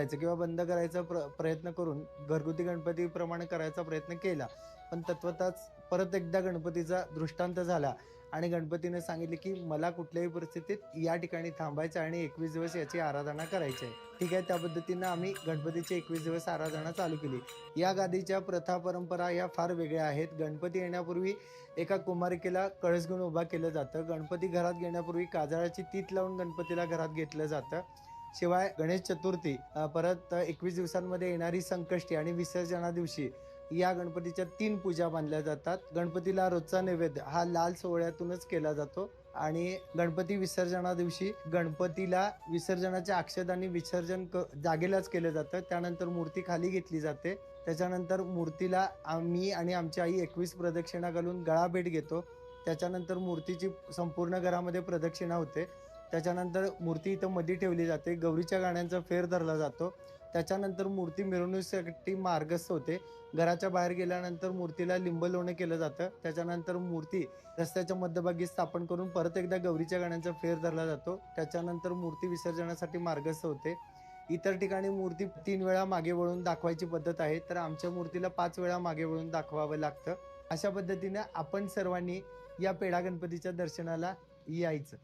करायचं किंवा बंद करायचा प्र प्रयत्न करून घरगुती गणपतीप्रमाणे करायचा प्रयत्न केला. पण तत्वताच परत एकदा गणपतीचा दृष्टांत झाला आणि गणपतीने सांगितले की मला कुठल्याही परिस्थितीत या ठिकाणी थांबायचं आणि एकवीस दिवस याची आराधना करायची आहे. ठीक आहे त्या पद्धतीनं आम्ही गणपतीची एकवीस दिवस आराधना चालू केली. या गादीच्या प्रथा परंपरा या फार वेगळ्या आहेत. गणपती येण्यापूर्वी एका कुमारिकेला कळस घेऊन उभा केलं जातं. गणपती घरात घेण्यापूर्वी काजळाची तीत लावून गणपतीला घरात घेतलं जातं. शिवाय गणेश चतुर्थी परत एकवीस दिवसांमध्ये येणारी संकष्टी आणि विसर्जना दिवशी या गणपतीच्या तीन पूजा बांधल्या जातात. गणपतीला रोजचा नैवेद्य हा लाल सोहळ्यातूनच केला जातो आणि गणपती विसर्जना दिवशी गणपतीला विसर्जनाच्या अक्षदांनी विसर्जन क- जागेलाच केलं जातं. त्यानंतर मूर्ती खाली घेतली जाते. त्याच्यानंतर मूर्तीला आम्ही आणि आमची आई एकवीस प्रदक्षिणा घालून गळा भेट घेतो. त्याच्यानंतर मूर्तीची संपूर्ण घरामध्ये प्रदक्षिणा होते. त्याच्यानंतर मूर्ती इथं मध्ये ठेवली जाते. गौरीच्या गाण्यांचा फेर धरला जातो. त्याच्यानंतर मूर्ती मिरवणुकीसाठी मार्गस्थ होते. घराच्या बाहेर गेल्यानंतर मूर्तीला लिंब लोणे केलं जातं. त्याच्यानंतर मूर्ती रस्त्याच्या मध्यभागी स्थापन करून परत एकदा गौरीच्या गाण्यांचा फेर धरला जातो. त्याच्यानंतर मूर्ती विसर्जनासाठी मार्गस्थ होते. इतर ठिकाणी मूर्ती तीन वेळा मागे वळून दाखवायची पद्धत आहे. तर आमच्या मूर्तीला पाच वेळा मागे वळून दाखवावं लागतं. अशा पद्धतीने आपण सर्वांनी या पेढा गणपतीच्या दर्शनाला यायचं.